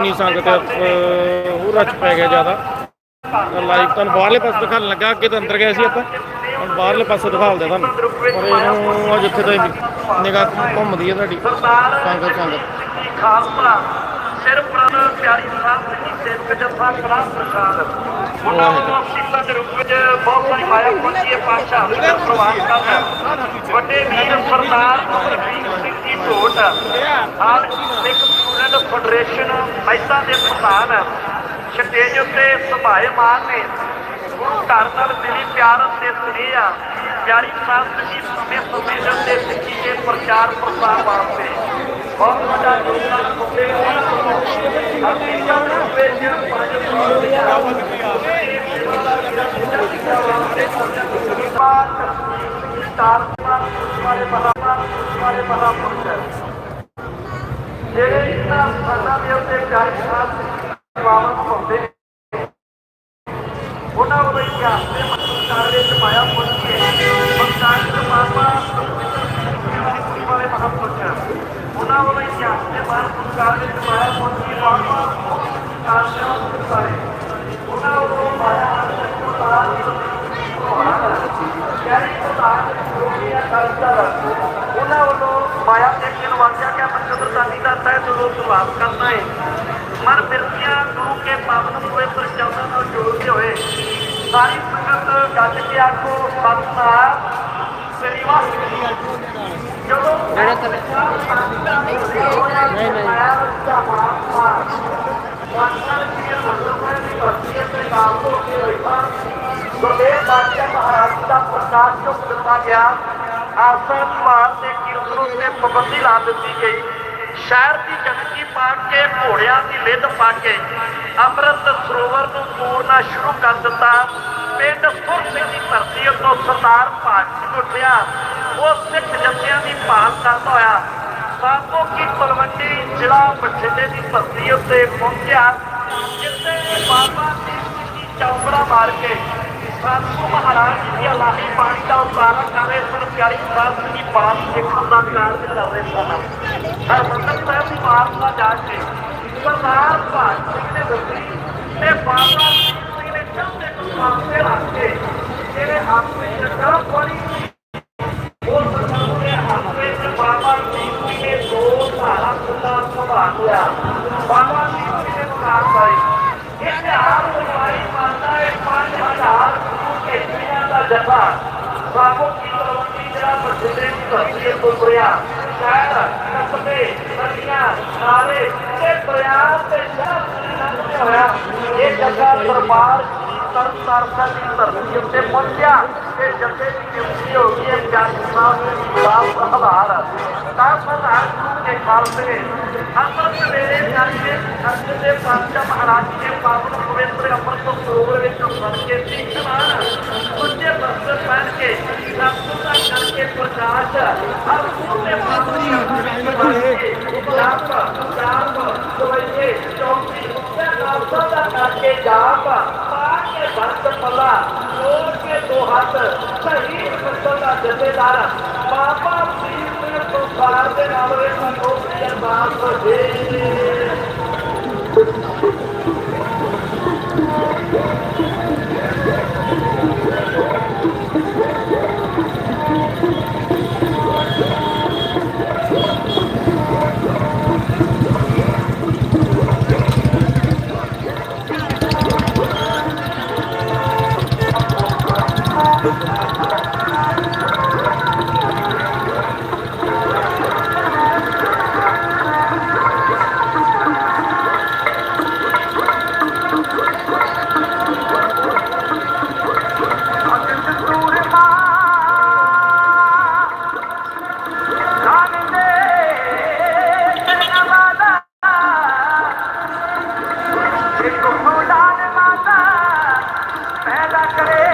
ਨਹੀਂ ਸੰਗਤ ਉਹ ਰੱਛ ਪੈ ਗਿਆ ਜ਼ਿਆਦਾ। ਲਾਈਵ ਤੁਹਾਨੂੰ ਬਾਹਰਲੇ ਪਾਸੇ ਦਿਖਾਉਣ ਲੱਗਾ, ਅੱਗੇ ਤਾਂ ਅੰਦਰ ਗਏ ਸੀ ਆਪਾਂ। ਹੁਣ ਬਾਹਰਲੇ ਪਾਸੇ ਦਿਖਾਲਦੇ ਤੁਹਾਨੂੰ। ਪਰ ਇਹਨੂੰ ਅੱਜ ਤਾਂ ਨਿਗਾਹ ਘੁੰਮਦੀ ਹੈ ਤੁਹਾਡੀ। ਸੰਗਤ ਸੰਗਤ। ਖਾਲਸਾ ਸਿਰ ਪ੍ਰਣ ਪਿਆਰੀ ਸਾਧ ਜੀ ਦੇ ਵਿੱਚ ਪ੍ਰਸਾਦ ਉਹਨਾਂ ਨੂੰ ਸਿੱਖਾਂ ਦੇ ਰੂਪ ਵਿੱਚ ਬਹੁਤ ਸਾਰੀ ਮਾਇਆ ਪੁੱਜੀ ਹੈ ਪਾਸ਼ਾ ਦਾ ਪ੍ਰਵਾਸ ਕਰਦਾ ਵੱਡੇ ਵੀਰ ਸਰਦਾਰ ਅਮਰਜੀਤ ਸਿੰਘ ਜੀ ਢੋਟ ਆਲ ਸਿੱਖ ਸਟੂਡੈਂਟ ਫੈਡਰੇਸ਼ਨ ਮੈਦਾਨ ਦੇ ਪ੍ਰਧਾਨ ਸਟੇਜ ਉੱਤੇ ਸਭਾਏ ਨੇ ਗੁਰੂ ਘਰ ਨਾਲ ਮਿਲੀ ਪਿਆਰ ਤੇ ਸੁਨੇਹਾ ਪਿਆਰੀ ਸਾਧ ਜੀ ਸਮੇਂ ਸਮੇਂ ਦੇ ਸਿੱਖੀ ਦੇ ਪ੍ਰਚਾਰ ਪ੍ਰਸਾਰ ਵਾਸਤੇ ਬਹੁਤ ਵੱਡਾ ਯੋਗਦਾਨ ਪਾਉਂਦੇ ਹੋ ਅਸੀਂ ਜਦ ਵੇਚਣ ਵਾਲੇ ਮਹਾਪੁਰਸ਼ ਵਾਲੇ ਮਹਾਪੁਰਸ਼ ਜਿਹੜੇ ਇਹਨਾਂ ਸਾਡਾ ਦੇ ਉੱਤੇ ਪਿਆਰੀ ਸਾਧ ਜਵਾਨ ਪਾਉਂਦੇ ਨੇ, ਉਹਨਾਂ ਨੂੰ ਇਤਿਹਾਸ ਦੇ ਮੱਕਾਰ ਵਿੱਚ ਪਾਇਆ ਪੁੱਛੇ ਮੱਕਾਰ ਦੇ ਮਾਪਾ ਵਾਲੇ ਮਹਾਪੁਰਸ਼ ਉਹਨਾਂ ਨੂੰ ਇਤਿਹਾਸ ਦੇ ਬਾਹਰ ਮੱਕਾਰ ਵਿੱਚ ਪਾਇਆ ਪੁੱਛੇ ਮਾਪਾ ਕਾਸ਼ਾ ਸਾਰੇ ਉਹਨਾਂ ਨੂੰ ਪਾਇਆ ਉਹਨਾਂ ਵੱਲੋਂ ਮਾਇਆ ਦੇ ਕੇ ਨਵਾਜਿਆ ਕਿ ਪੰਚਦਰਤਾਨੀ ਦਾ ਤੈ ਜਦੋਂ ਸ਼ੁਰੂਆਤ ਕਰਨਾ ਹੈ। ਮਨ ਬਿਰਤੀਆਂ ਗੁਰੂ ਕੇ ਪਾਵਨ ਹੋਏ ਪ੍ਰਚਾਰਾਂ ਨਾਲ ਜੋੜਦੇ ਹੋਏ ਸਾਰੀ ਸੰਗਤ ਗੱਜ ਕੇ ਆਖੋ ਸਤਨਾਮ। ਸ੍ਰੀ ਵਾਹਿਗੁਰੂ ਜਦੋਂ ਜਿਹੜਾ ਨਹੀਂ ਨਹੀਂ ਗੁਰਦੇਵ ਬਾਦਸ਼ਾਹ ਮਹਾਰਾਜ ਦਾ ਪ੍ਰਕਾਸ਼ ਚੁੱਕ ਦਿੱਤਾ ਗਿਆ ਆਸਾ ਮਾਰ ਦੇ ਕੀਰਤਨ ਉੱਤੇ ਪਾਬੰਦੀ ਲਾ ਦਿੱਤੀ ਗਈ। ਸ਼ਹਿਰ ਦੀ ਜਨਕੀ ਪਾ ਕੇ, ਘੋੜਿਆਂ ਦੀ ਲਿੱਦ ਪਾ ਕੇ ਅੰਮ੍ਰਿਤ ਸਰੋਵਰ ਨੂੰ ਪੂਰਨਾ ਸ਼ੁਰੂ ਕਰ ਦਿੱਤਾ। ਪਿੰਡ ਸੁਰ ਸਿੰਘ ਦੀ ਧਰਤੀ ਉੱਤੋਂ ਸਰਦਾਰ ਭਾਗ ਸਿੰਘ ਉੱਠਿਆ। ਉਹ ਸਿੱਖ ਜਥਿਆਂ ਦੀ ਭਾਲ ਕਰਦਾ ਹੋਇਆ। ਸਾਬੋ ਕੀ ਤਲਵੰਡੀ ਜ਼ਿਲ੍ਹਾ ਬਠਿੰਡੇ ਦੀ ਧਰਤੀ ਉੱਤੇ ਪਹੁੰਚਿਆ, ਜਿੱਥੇ ਬਾਬਾ ਦੀਪ ਸਿੰਘ ਜੀ ਚੌਂਕੜਾ ਮਾਰ ਕੇ ਸਾਧੂ ਮਹਾਰਾਜ ਜੀ ਲਾਹੀ ਪਾਣੀ ਦਾ ਉਤਾਰਾ ਕਰ ਰਹੇ ਸਨ ਪਿਆਰੀ ਸਾਧ ਜੀ ਬਾਤ ਸਿੱਖਣ ਦਾ ਕਾਰਜ ਕਰ ਰਹੇ ਸਨ ਹਰਮੰਦਰ ਸਾਹਿਬ ਦੀ ਬਾਤ ਦਾ ਜਾ ਕੇ ਸਰਦਾਰ ਭਾਗ ਸਿੰਘ ਨੇ ਦੱਸੀ ਤੇ ਬਾਬਾ ਸਿੰਘ ਨੇ ਚੰਦੇ ਨੂੰ ਸਾਹਮਣੇ ਰੱਖ ਕੇ ਇਹਦੇ ਹੱਥ ਵਿੱਚ ਨਾ ਪੜੀ ਉਹ ਸਰਦਾਰ ਦੇ ਹੱਥ ਵਿੱਚ ਬਾਬਾ ਦੀਪ ਸਿੰਘ ਨੇ ਦੋ ਧਾਰਾ ਖੁੱਲਾ ਸੰਭਾਲ ਲਿਆ ਬਾਬਾ ਦੀਪ ਸਿੰਘ ਨੇ ਬੁਲਾ ਪਾਈ ਇਹ ਹਾਲ ਹੋਈ ਮਾਤਾ ਹੈ 5000 ਗੁਰੂ ਕੇ ਪੀਰਾਂ ਦਾ ਜਥਾ ਬਾਬੂ ਕੀ ਤਲਵੰਡੀ ਜਿਹੜਾ ਬਠਿੰਡੇ ਦੀ ਧਰਤੀ ਤੋਂ ਤੁਰਿਆ ਸ਼ਹਿਰ ਕਸਬੇ ਨਦੀਆਂ ਨਾਲੇ ਤੇ ਦਰਿਆ ਤੇ ਸ਼ਹਿਰ ਲੰਘਦੇ ਹੋਇਆ ਇਹ ਜੱਗਾ ਦਰਬਾਰ ਤਰਨ ਤਾਰਨ ਦੀ ਧਰਤੀ ਉੱਤੇ ਪਹੁੰਚਿਆ ਤੇ ਜੱਗੇ ਦੀ ਨਿਯੁਕਤੀ ਹੋ ਗਈ ਹੈ ਪਿਆਰੀ ਸਾਹਿਬ ਦੀ ਬਾਪ ਹਵਾਰ ਤਾਂ ਸਰਦਾਰ ਗੁਰੂ ਕੇ ਖਾਲਸੇ ਅੰਮ੍ਰਿਤ ਵੇਲੇ ਕਰਕੇ ਅਰਜਨ ਦੇ ਪਾਤਸ਼ਾਹ ਮਹਾਰਾਜ ਜੀ ਦੇ ਪਾਵਨ ਪਵਿੱਤਰ ਅੰਮ੍ਰਿਤ ਸਰੋਵਰ ਵਿੱਚ ਫਸ ਕੇ ਸਿੱਖ ਸਮਾਨ ਉੱਚੇ ਬਸਤਰ ਪਹਿਨ ਕੇ ਸਤਿਗੁਰਾਂ ਕਰਕੇ ਪ੍ਰਕਾਸ਼ ਹਰ ਪੂਰੇ ਪਾਤਰੀ ਅੰਮ੍ਰਿਤ ਜਾਪ ਜਾਪ ਸਵਈਏ ਚੌਕੀ ਉੱਤੇ ਨਾਸਾ ਦਾ ਕਰਕੇ ਜਾਪ ਪਾ ਕੇ ਬੰਦ ਪੱਲਾ ਜੋੜ ਕੇ ਦੋ ਹੱਥ ਸਹੀ ਬੰਦੋ ਦਾ ਜਥੇਦਾਰ ਬਾਬਾ ਫਰੀਦ ਸਿੰਘ ਤੋਂ ਦੇ ਨਾਲ ਇਹ ਸੰਤੋਖ ਦੀ ਅਰਦਾਸ ਹੋਵੇ ਹਰ